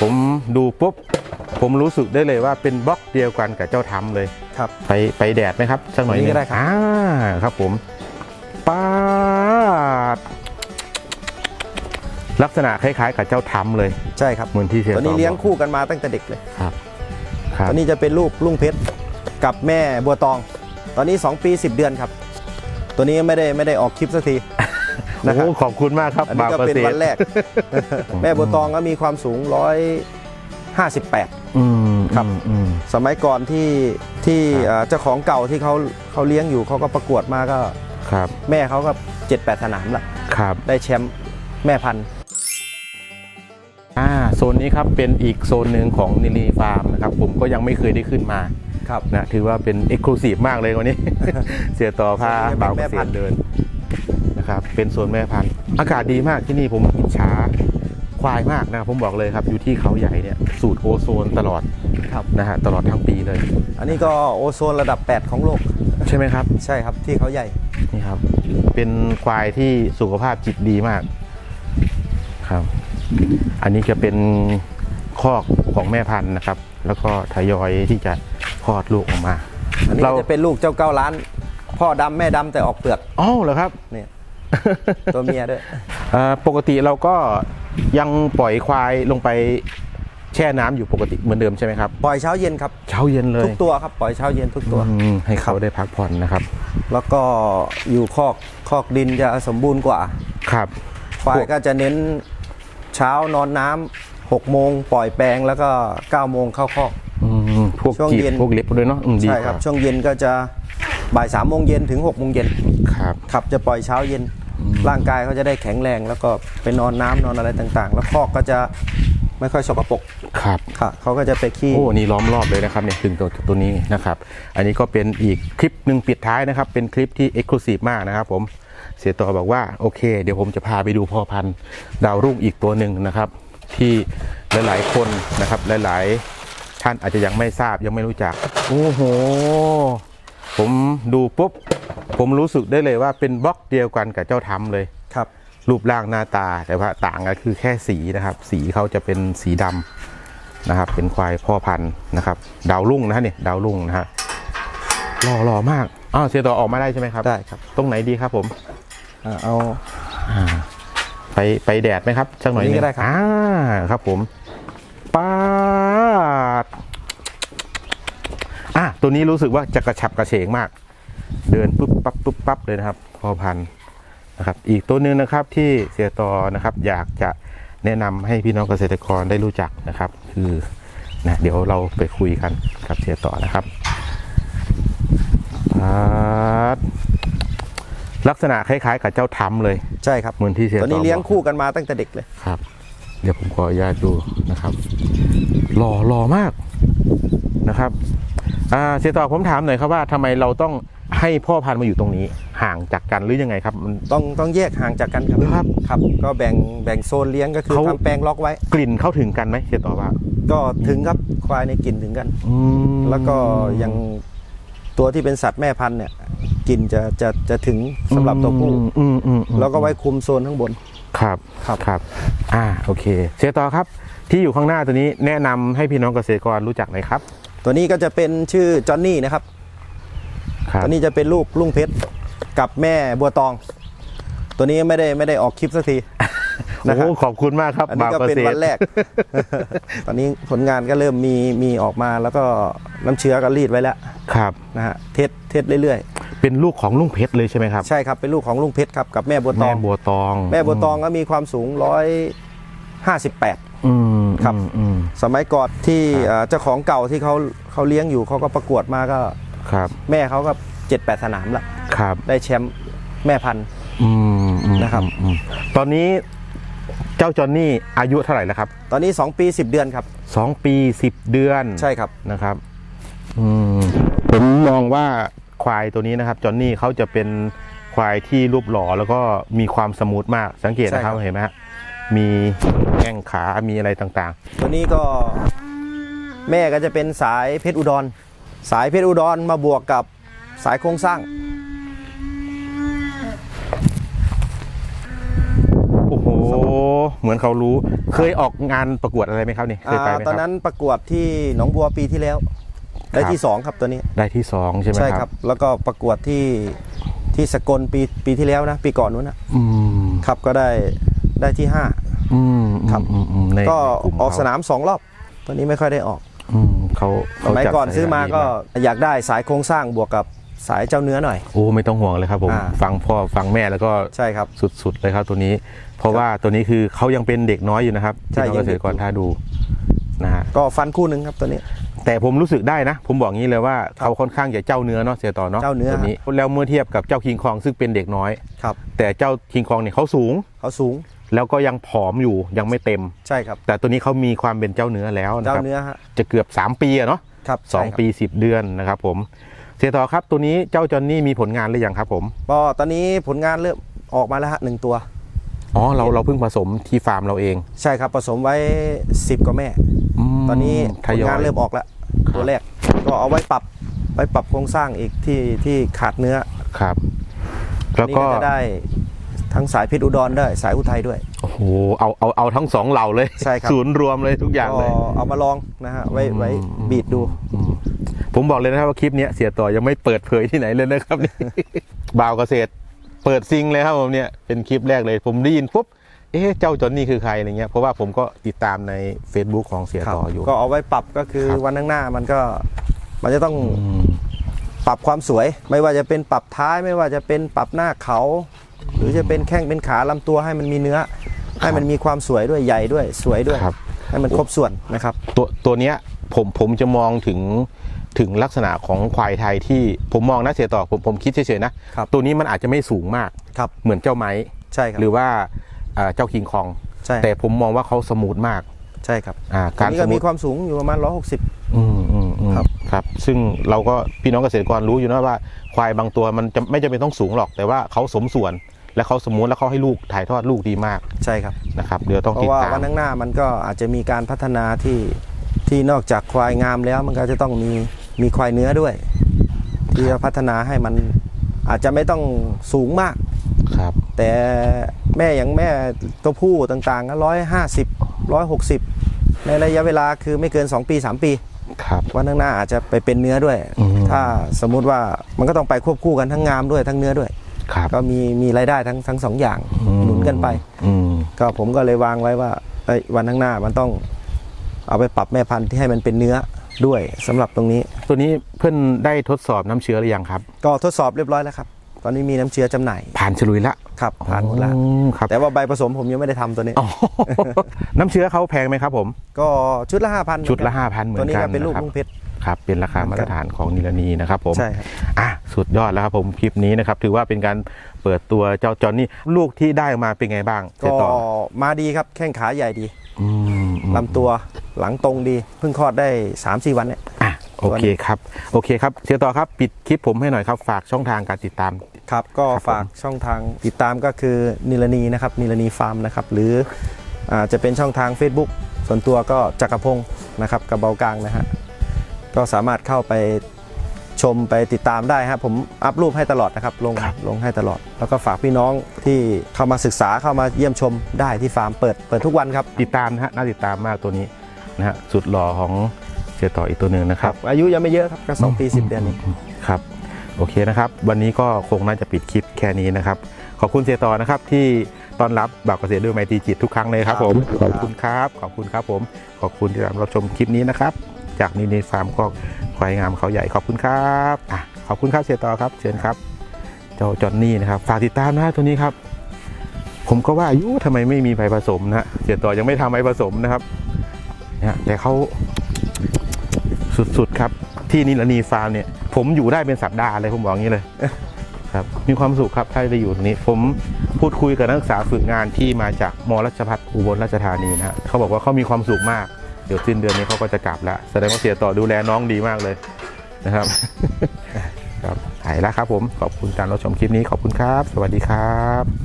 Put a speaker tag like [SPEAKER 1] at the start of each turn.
[SPEAKER 1] ผมดูปุ๊บผมรู้สึกได้เลยว่าเป็นบล็อกเดียวกันกับเจ้าทำเลย
[SPEAKER 2] ครับ
[SPEAKER 1] ไปไปแดดไหมครับสักหน่อย
[SPEAKER 2] อันนี้
[SPEAKER 1] หง
[SPEAKER 2] ก็ได้ครับ
[SPEAKER 1] อ่าครับผมปาดลักษณะคล้ายๆ กับเจ้าทำเลย
[SPEAKER 2] ใช่ครับ
[SPEAKER 1] เหมือนที่เสีย
[SPEAKER 2] ตัวนี้
[SPEAKER 1] ต่อ
[SPEAKER 2] เลี้ยง
[SPEAKER 1] บอก
[SPEAKER 2] คู่กันมาตั้งแต่เด็กเลย
[SPEAKER 1] ครับครับ
[SPEAKER 2] ตัวนี้จะเป็นลูกลุงเพชรกับแม่บัวตอง ตอนนี้ 2 ปี 10 เดือนครับ ตัวนี้ไม่ได้ไม่ได้ออกคลิปสักที นะครับ
[SPEAKER 1] โอ้ขอบคุณมากครับ
[SPEAKER 2] อันนี้ก็
[SPEAKER 1] บ่าว
[SPEAKER 2] เป็น
[SPEAKER 1] ษต
[SPEAKER 2] วันแรก แม่บัวตองก็มีความสูง158
[SPEAKER 1] อืม
[SPEAKER 2] ครับ
[SPEAKER 1] อืมอืม
[SPEAKER 2] สมัยก่อนที่ที่
[SPEAKER 1] ครับ
[SPEAKER 2] เอ่อเจ้าของเก่าที่เขาเขาเลี้ยงอยู่เขาก็ประกวดมาก็
[SPEAKER 1] ครับ
[SPEAKER 2] แม่เขาก็7-8สนามละ
[SPEAKER 1] ครับ
[SPEAKER 2] ได้แชมป์แม่พันธุ์
[SPEAKER 1] อ่าโซนนี้ครับเป็นอีกโซนหนึ่งของนิลีฟาร์มนะครับผมก็ยังไม่เคยได้ขึ้นมา
[SPEAKER 2] ครับ
[SPEAKER 1] นะถือว่าเป็นเอกลูซีฟมากเลยวันนี้ เสียต่อพา
[SPEAKER 2] โซนนี้เป็น
[SPEAKER 1] บ่าวเก
[SPEAKER 2] แม่
[SPEAKER 1] ษ
[SPEAKER 2] พั
[SPEAKER 1] ต
[SPEAKER 2] นธุ์
[SPEAKER 1] รเดินนะครับ เป็นโซนแม่พันธุ์อากาศดีมากที่นี่ผมอิจฉาควายมากนะครับผมบอกเลยครับอยู่ที่เขาใหญ่เนี่ยสูตรโอโซนตลอด
[SPEAKER 2] ครับ
[SPEAKER 1] นะฮะตลอดทั้งปีเลย
[SPEAKER 2] อันนี้ก็โอโซนระดับ 8 ของโลก
[SPEAKER 1] ใช่ไหมครับ
[SPEAKER 2] ใช่ครับที่เขาใหญ่
[SPEAKER 1] นี่ครับ เป็นควายที่สุขภาพจิตดีมากครับ อันนี้จะเป็นคอกของแม่พันธุ์นะครับ แล้วก็ทยอยที่จะคลอดลูกออกมา
[SPEAKER 2] อันนี้
[SPEAKER 1] เรา
[SPEAKER 2] จะเป็นลูกเจ้าเก้าล้าน พ่อดำแม่ดำแต่ออกเปลือก
[SPEAKER 1] อ๋อเหรอครับ
[SPEAKER 2] เนี่ย ตัวเมียด้วย
[SPEAKER 1] เอ่อปกติเราก็ยังปล่อยควายลงไปแช่น้ำอยู่ปกติเหมือนเดิมใช่ไหมครับ
[SPEAKER 2] ปล่อยเช้าเย็นครับ
[SPEAKER 1] เช้าเย็นเลย
[SPEAKER 2] ทุกตัวครับปล่อยเช้าเย็นทุกตัว
[SPEAKER 1] อืมให้เขาได้พักผ่อนนะครับ
[SPEAKER 2] แล้วก็อยู่คอกคอกดินจะสมบูรณ์กว่า
[SPEAKER 1] ครับ
[SPEAKER 2] ควายก็จะเน้นเช้านอนน้ำหกโมงปล่อยแปลงแล้วก็9ก้าโมงเข้าคอก
[SPEAKER 1] อืมพวก
[SPEAKER 2] ช่วง
[SPEAKER 1] จีบ
[SPEAKER 2] เย็น
[SPEAKER 1] พวกเล็บด้วยเนาะอืมดี
[SPEAKER 2] ใช่
[SPEAKER 1] ก
[SPEAKER 2] ครับ
[SPEAKER 1] ว่า
[SPEAKER 2] ช่วงเย็นก็จะบ่ายสามโมงเย็นถึง6กโมงเย็น
[SPEAKER 1] ครับ
[SPEAKER 2] ขับจะปล่อยเช้าเย็น ร่างกายเขาจะได้แข็งแรงแล้วก็ไปนอนน้ำนอนอะไรต่างๆ แล้วคอกก็จะไม่ค่อยสกปรก
[SPEAKER 1] ครับ
[SPEAKER 2] ค่ะเขาก็จะไปขี้
[SPEAKER 1] โอ้นี่ล้อมรอบเลยนะครับเนี่ยถึงตัวตัวนี้นะครับ อันนี้ก็เป็นอีกคลิปหนึ่งปิดท้ายนะครับ เป็นคลิปที่เอ็กซ์คลูซีฟมากนะครับผมเสียต่อบอกว่าโอเค เดี๋ยวผมจะพาไปดูพ่อพันธุ์ดาวรุ่งอีกตัวหนึ่งนะครับ ที่หลายๆคนนะครับหลายๆ ท่านอาจจะยังไม่ทราบยังไม่รู้จักโอ้โห ผมดูปุ๊บ ผมรู้สึกได้เลยว่าเป็นบล็อกเดียวกันกับเจ้าทำเลย
[SPEAKER 2] ครับ
[SPEAKER 1] รูปร่างหน้าตาแต่ว่าต่างกันคือแค่สีนะครับ สีเขาจะเป็นสีดำนะครับ เป็นควายพ่อพันธุ์นะครับ ดาวรุ่งนะฮะเนี่ยดาวรุ่งนะฮะหล่อหล่อมากอ้าวเสียต่อออกมาได้ใช่ไหมครับ
[SPEAKER 2] ได้ครับ
[SPEAKER 1] ตรงไหนดีครับผม
[SPEAKER 2] อ่าเอา
[SPEAKER 1] อ่าไปไปแดดไหมครับสักหน่อย
[SPEAKER 2] อันนี้
[SPEAKER 1] ห
[SPEAKER 2] ก็
[SPEAKER 1] ง
[SPEAKER 2] ได้ครับ
[SPEAKER 1] อ่าครับผมปาดอะตัวนี้รู้สึกว่าจะกระฉับกระเฉงมาก เดินปุ๊บปั๊บปุ๊บปั๊บเลยนะครับพ่อพันธุ์นะครับ อีกตัวหนึ่งนะครับที่เสียต่อนะครับ อยากจะแนะนำให้พี่น้องเกษตรกรได้รู้จักนะครับ คือนะเดี๋ยวเราไปคุยกันกับเสียต่อนะครับปาดลักษณะคล้ายๆกับเจ้าทำเลย
[SPEAKER 2] ใช่ครับ
[SPEAKER 1] เหมือนที่เสีย
[SPEAKER 2] ตัวนี้
[SPEAKER 1] ต่อ
[SPEAKER 2] เลี้ยง
[SPEAKER 1] บอก
[SPEAKER 2] คู่กันมาตั้งแต่เด็กเลย
[SPEAKER 1] ครับ เดี๋ยวผมขออนุญาตดูนะครับหล่อหล่อมากนะครับอ่าเสียต่อผมถามหน่อยครับว่าทำไมเราต้อง ให้พ่อพันธุ์มาอยู่ตรงนี้ห่างจากกันหรือยังไงครับมัน
[SPEAKER 2] ต้องต้องแยกห่างจากกันครับ
[SPEAKER 1] เหรอครับ
[SPEAKER 2] ครับ ก็แบ่งแบ่งโซนเลี้ยงก็คือ
[SPEAKER 1] เขา
[SPEAKER 2] ทำแปลงล็อกไว้
[SPEAKER 1] กลิ่นเข้าถึงกันไหมเสียต่อว่า
[SPEAKER 2] ก็ถึงครับควายในกลิ่นถึงกัน
[SPEAKER 1] อืม
[SPEAKER 2] แล้วก็อย่างตัวที่เป็นสัตว์แม่พันธุ์เนี่ยกลิ่นจะจะจะถึงสำหรับตัวผู้
[SPEAKER 1] อืมอืมอืม
[SPEAKER 2] แล้วก็ไว้คุมโซนข้างบน
[SPEAKER 1] ครับ
[SPEAKER 2] ครับ
[SPEAKER 1] ครับ อ่าโอเค เสียต่อครับ ที่อยู่ข้างหน้าตัวนี้แนะนำให้พี่น้องเกษตรกรรู้จักหน่อยครับ
[SPEAKER 2] ตัวนี้ก็จะเป็นชื่อจอห์นนี่นะครับ
[SPEAKER 1] ครับ
[SPEAKER 2] ตัวนี้จะเป็นลูกลุงเพชรกับแม่บัวตอง ตัวนี้ไม่ได้ไม่ได้ออกคลิปสักทีนะครับ
[SPEAKER 1] โอ้ขอบคุณมากครับ
[SPEAKER 2] อันนี้ก็
[SPEAKER 1] บ่าว
[SPEAKER 2] เป็น
[SPEAKER 1] ษต
[SPEAKER 2] วันแรก ตอนนี้ผลงานก็เริ่มมีมีออกมาแล้วก็น้ำเชื้อก็รีดไว้แล้ว
[SPEAKER 1] ครับ
[SPEAKER 2] นะฮะเทสเทสเรื่อย
[SPEAKER 1] เป็นลูกของลุงเพชรเลยใช่ไหมครับ
[SPEAKER 2] ๆใช่ครับเป็นลูกของลุงเพชรครับกับแม่บัวต
[SPEAKER 1] แม่
[SPEAKER 2] อง
[SPEAKER 1] บัวตอง
[SPEAKER 2] แม่บัวตองก็มีความสูงร้อยห้าสิบแปด
[SPEAKER 1] อืม
[SPEAKER 2] ครับ
[SPEAKER 1] อืมอืม
[SPEAKER 2] สมัยก่อนที่เอ่อเจ้าของเก่าที่เขาเขาเลี้ยงอยู่เขาก็ประกวดมาก็
[SPEAKER 1] ครับ
[SPEAKER 2] แม่เขาก็ เจ็ดแปดสนามละ
[SPEAKER 1] ครับ
[SPEAKER 2] ได้แชมป์แม่พันธุ์
[SPEAKER 1] อืมอืม
[SPEAKER 2] นะครับ
[SPEAKER 1] อืมตอนนี้เจ้าจอนนี่อายุเท่าไหร่แล้วครับ
[SPEAKER 2] ตอนนี้ 2 ปี 10 เดือนครับ
[SPEAKER 1] สองปีสิบเดือน
[SPEAKER 2] ใช่ครับ
[SPEAKER 1] นะครับอืมผมมองว่าควายตัวนี้นะครับจอนนี่เขาจะเป็นควายที่รูปหล่อแล้วก็มีความสมูทมากสังเกตนะครับ
[SPEAKER 2] ใช่ครับ
[SPEAKER 1] เห็นไหมฮะมีแข้งขามีอะไรต่าง
[SPEAKER 2] ตัวนี้ก็แม่ก็จะเป็นสายเพชรอุดร สายเพชรอุดรมาบวกกับ สายโครงสร้าง
[SPEAKER 1] ๆโอ้โห
[SPEAKER 2] สมบู
[SPEAKER 1] เหมือนเขารู้ เคยออกงานประกวดอะไรไหมครับนี่เคยไปไหม
[SPEAKER 2] อ่า
[SPEAKER 1] ค
[SPEAKER 2] ตอน
[SPEAKER 1] รับ
[SPEAKER 2] นั้นประกวดที่หนองบัวปีที่แล้ว ได้
[SPEAKER 1] ครับ
[SPEAKER 2] ที่สองครับตัวนี้
[SPEAKER 1] ได้ที่สองใช่ไหม
[SPEAKER 2] ใช่
[SPEAKER 1] ค
[SPEAKER 2] ค
[SPEAKER 1] รั
[SPEAKER 2] รับบแล้วก็ประกวดที่ที่สกลปีปีที่แล้วนะ ปีก่อนนู้นนะ
[SPEAKER 1] อืม
[SPEAKER 2] ครับก็ได้ได้ที่ห้า
[SPEAKER 1] อืม
[SPEAKER 2] ครับ
[SPEAKER 1] อืมอืมใน
[SPEAKER 2] ก็
[SPEAKER 1] ในลุ่
[SPEAKER 2] ออก
[SPEAKER 1] เข
[SPEAKER 2] สนามสองรอบตอนนี้ไม่ค่อยได้ออก
[SPEAKER 1] อืมเขา
[SPEAKER 2] ส
[SPEAKER 1] เขา
[SPEAKER 2] มัย
[SPEAKER 1] จัด
[SPEAKER 2] ก่อน
[SPEAKER 1] สย
[SPEAKER 2] ซื้อมา
[SPEAKER 1] ดี
[SPEAKER 2] ก็อยากได้สายโครงสร้างบวกกับ สายเจ้าเนื้อหน่อย
[SPEAKER 1] โอ้ไม่ต้องห่วงเลยครับผม
[SPEAKER 2] อ่า
[SPEAKER 1] ฟังพ่อฟังแม่แล้วก็
[SPEAKER 2] ใช่ครับ
[SPEAKER 1] สุดๆเลยครับตัวนี้ เพราะว่าตัวนี้คือเขายังเป็นเด็กน้อยอยู่นะครับ
[SPEAKER 2] ใช่
[SPEAKER 1] ที่น้องเกษตรกรท่าดูนะฮะ
[SPEAKER 2] ก็ฟันคู่หนึ่งครับตัวนี้
[SPEAKER 1] แต่ผมรู้สึกได้นะ ผมบอกงี้เลยว่าเขาค่อนข้างจะเจ้าเนื้อเนาะเสียต่อเนาะ
[SPEAKER 2] เจ้าเนื้อ
[SPEAKER 1] ตัวนี้แล้วเมื่อเทียบกับเจ้าคิงคองซึ่งเป็นเด็กน้อย
[SPEAKER 2] ครับ
[SPEAKER 1] แต่เจ้าคิงคองเนี่ยเขาสูง
[SPEAKER 2] เขาสูง
[SPEAKER 1] แล้วก็ยังผอมอยู่ยังไม่เต็ม
[SPEAKER 2] ใช่ครับ
[SPEAKER 1] แต่ตัวนี้เขามีความเป็นเจ้าเนื้อแล้วนะ
[SPEAKER 2] เจ้า
[SPEAKER 1] ครับ
[SPEAKER 2] เนื้อฮะ
[SPEAKER 1] จะเกือบ 3 ปีอะเนาะ
[SPEAKER 2] ครับ
[SPEAKER 1] สอง
[SPEAKER 2] ใช่ครับ
[SPEAKER 1] ปี 10 เดือนนะครับผม เสียต่อครับตัวนี้เจ้าจอนนี่มีผลงานหรือยังครับผม
[SPEAKER 2] ก็ตอนนี้ผลงานเริ่มออกมาแล้วฮะหนึ่งตัว
[SPEAKER 1] อ๋อเราเราเพิ่งผสมที่ฟาร์มเราเอง
[SPEAKER 2] ใช่ครับผสมไว้ 10กว่าแม่
[SPEAKER 1] ม
[SPEAKER 2] ตอนนี้
[SPEAKER 1] ท
[SPEAKER 2] ผล
[SPEAKER 1] ยอย
[SPEAKER 2] งานเริ่มออกแล้ว
[SPEAKER 1] ครับ
[SPEAKER 2] ตัวแรก ก็เอาไว้ปรับไว้ปรับโครงสร้างอีกที่ที่ขาดเนื้อ
[SPEAKER 1] ครับ แล้ว
[SPEAKER 2] นี่
[SPEAKER 1] ก็
[SPEAKER 2] ก็จะได้ทั้งสายเพชรอุดรด้วยสายอุทัยด้วย
[SPEAKER 1] โอ้โหเอาเอาเอาทั้งสองเหล่าเลย
[SPEAKER 2] ใช่ครับ
[SPEAKER 1] ศูนย์รวมเลยทุกอย่าง
[SPEAKER 2] ก็
[SPEAKER 1] เลย
[SPEAKER 2] เอามาลองนะฮะไว้ไว้บีดดู
[SPEAKER 1] อืม ผมบอกเลยนะครับว่าคลิปเนี้ยเสียต่อยังไม่เปิดเผยที่ไหนเลยนะครับนี่บ่าวเกษตร เปิดซิงเลยครับผมเนี่ยเป็นคลิปแรกเลย ผมได้ยินปุ๊บเอ๊ะเจ้าจอนนี่คือใครอะไรเงี้ยเพราะว่าผมก็ติดตามใน Facebook ของเสีย
[SPEAKER 2] ครับ
[SPEAKER 1] ต่ออยู่
[SPEAKER 2] ก็เอาไว้ปรับก็คือ
[SPEAKER 1] ครับ
[SPEAKER 2] วันข้างหน้ามันก็มันจะต้อง
[SPEAKER 1] อืม
[SPEAKER 2] ปรับความสวย ไม่ว่าจะเป็นปรับท้ายไม่ว่าจะเป็นปรับหน้าเขา หรือจะเป็นแข้งเป็นขาลำตัวให้มันมีเนื้อ ให้มันมีความสวยด้วยใหญ่ด้วยสวยด้วย
[SPEAKER 1] ครับ
[SPEAKER 2] ให้มันครบส่วนนะครับ
[SPEAKER 1] ตัวตัวเนี้ยผมผมจะมองถึง ถึงลักษณะของควายไทยที่ผมมองนะเสียต่อผมผมคิดเฉยๆนะครับตัวนี้มันอาจจะไม่สูงมาก
[SPEAKER 2] ครับ
[SPEAKER 1] เหมือนเจ้าไม้
[SPEAKER 2] ใช่ครับ
[SPEAKER 1] หรือว่าอ่าเจ้าคิงคอง
[SPEAKER 2] ใช่
[SPEAKER 1] แต่ผมมองว่าเขาสมูทมาก
[SPEAKER 2] ใช่ครับ
[SPEAKER 1] อ่า
[SPEAKER 2] อั
[SPEAKER 1] กานร
[SPEAKER 2] นี้
[SPEAKER 1] ส
[SPEAKER 2] ก็
[SPEAKER 1] มู
[SPEAKER 2] มี
[SPEAKER 1] ท
[SPEAKER 2] ความสูงอยู่ประมาณ 160
[SPEAKER 1] อืมอืมอืม
[SPEAKER 2] ครับ
[SPEAKER 1] ครับ ซึ่งเราก็พี่น้องเกษตรกรรู้อยู่นะว่า ควายบางตัวมันจะไม่จำเป็นต้องสูงหรอก แต่ว่าเขาสมส่วน และเขาสมูทแล้วเขาให้ลูกถ่ายทอดลูกดีมาก
[SPEAKER 2] ใช่ครับ
[SPEAKER 1] นะครับ เดี๋ยวต้อง
[SPEAKER 2] เพ
[SPEAKER 1] ติด
[SPEAKER 2] ราะว่า
[SPEAKER 1] ตาม
[SPEAKER 2] วันข้างหน้ามันก็อาจจะมีการพัฒนาที่ที่นอกจากควายงามแล้วมันก็จะต้องมี มีควายเนื้อด้วยที่จะพัฒนาให้มันอาจจะไม่ต้องสูงมาก
[SPEAKER 1] ครับ
[SPEAKER 2] แต่แม่อย่างแม่ตัวผู้ต่างๆก็ร้อยห้าสิบร้อยหกสิบในระยะเวลาคือไม่เกิน 2 ปี 3 ปี
[SPEAKER 1] ครับ
[SPEAKER 2] วันข้างหน้าอาจจะไปเป็นเนื้อด้วย
[SPEAKER 1] อืม
[SPEAKER 2] ถ้าสมมุติว่ามันก็ต้องไปควบคู่กันทั้งงามด้วยทั้งเนื้อด้วย
[SPEAKER 1] ครับ
[SPEAKER 2] ก็มีมีรายได้ทั้งทั้งสองอย่าง
[SPEAKER 1] อืม
[SPEAKER 2] หนุนกันไป
[SPEAKER 1] อืม
[SPEAKER 2] ก็ผมก็เลยวางไว้ว่าเอ้ยวันข้างหน้ามันต้องเอาไปปรับแม่พันธุ์ที่ให้มันเป็นเนื้อ ด้วยสำหรับตรงนี้
[SPEAKER 1] ตัวนี้เพื่อนได้ทดสอบน้ำเชื้อหรือยังครับ
[SPEAKER 2] ก็ทดสอบเรียบร้อยแล้วครับ ตอนนี้มีน้ำเชื้อจำหน่าย
[SPEAKER 1] ผ่านฉลุยละ
[SPEAKER 2] ครับผ่านหมดแล้ว
[SPEAKER 1] อืมครับ
[SPEAKER 2] แต่ว่าใบผสมผมยังไม่ได้ทำตัวนี้
[SPEAKER 1] อ๋อ น้ำเชื้อเขาแพงไหมครับผม
[SPEAKER 2] ก็ชุดละห้าพัน
[SPEAKER 1] ชุดละ5,000เหมือนกัน
[SPEAKER 2] ตัวนี้ก็เป็นลูก
[SPEAKER 1] นะครับ
[SPEAKER 2] ลุงเพชร
[SPEAKER 1] ครับเป็นราคามาตรฐานของนิลานีนะครับผม
[SPEAKER 2] ใช่ครับ
[SPEAKER 1] อะสุดยอดแล้วครับผมคลิปนี้นะครับถือว่าเป็นการเปิดตัวเจ้าจอนนี่ลูกที่ได้มาเป็นไงบ้างเจ๊
[SPEAKER 2] ก็
[SPEAKER 1] ต่อ
[SPEAKER 2] มาดีครับแข้งขาใหญ่ดี
[SPEAKER 1] อืมอืม
[SPEAKER 2] ลำตัว หลังตรงดีเพิ่งคลอดได้ 3-4 วันเนี่ย
[SPEAKER 1] อะโอเคครับ โอเคครับเสียต่อครับปิดคลิปผมให้หน่อยครับ ฝากช่องทางการติดตาม
[SPEAKER 2] ครับ ก็
[SPEAKER 1] ครับผม
[SPEAKER 2] ฝากช่องทางติดตามก็คือนิลนีนะครับนิลนีฟาร์มนะครับหรืออาจะเป็นช่องทาง Facebook ส่วนตัวก็จักรพงศ์นะครับกระเบากลางนะฮะก็สามารถเข้าไปชมไปติดตามได้ครับผมอัพรูปให้ตลอดนะครับลง
[SPEAKER 1] ครับ
[SPEAKER 2] ลงให้ตลอด แล้วก็ฝากพี่น้องที่เข้ามาศึกษาเข้ามาเยี่ยมชมได้ที่ฟาร์มเปิดเปิดทุกวันครับ
[SPEAKER 1] ติดตามนะฮะน่าติดตามมากตัวนี้ นะฮะสุดหล่อของเสียต่ออีกตัวหนึ่งนะครับ
[SPEAKER 2] อายุยังไม่เยอะครับก็สองปีสิบเดือนเอง
[SPEAKER 1] ครับโอเคนะครับ วันนี้ก็คงน่าจะปิดคลิปแค่นี้นะครับ ขอบคุณเสียต่อนะครับที่ต้อนรับบ่าวเกษตรด้วยไมตรีจิตทุกครั้งเลยครับผม
[SPEAKER 2] ค
[SPEAKER 1] ข
[SPEAKER 2] รับ
[SPEAKER 1] อบคุณครับ ขอบคุณครับผม ขอบคุณที่รับชมคลิปนี้นะครับ จากนินฟาร์มก็ควายงามเขาใหญ่ขอบคุณครับอะขอบคุณครับเสียต่อครับ เชิญครับ เจ้าจอนนี่นะครับฝากติดตามนะตัวนี้ครับ ผมก็ว่าอายุทำไมไม่มีใบผสมนะเสียต่อยังไม่ทำใบผสมนะครับเนี่ยแต่เขาสุดๆครับ ที่นิลานีฟาร์มเนี่ย ผมอยู่ได้เป็นสัปดาห์เลยผมบอกงี้เลยครับมีความสุขครับถ้าได้อยู่ตรงนี้ ผมพูดคุยกับนักศึกษาฝึกงานที่มาจากมรัชพัฒอุบลราชธานีนะฮะเขาบอกว่าเขามีความสุขมากเดี๋ยวสิ้นเดือนนี้เขาก็จะกลับแล้วแสดงว่าเสียต่อดูแลน้องดีมากเลยนะครับครับหายแล้วครับผมขอบคุณการรับชมคลิปนี้ขอบคุณครับ สวัสดีครับ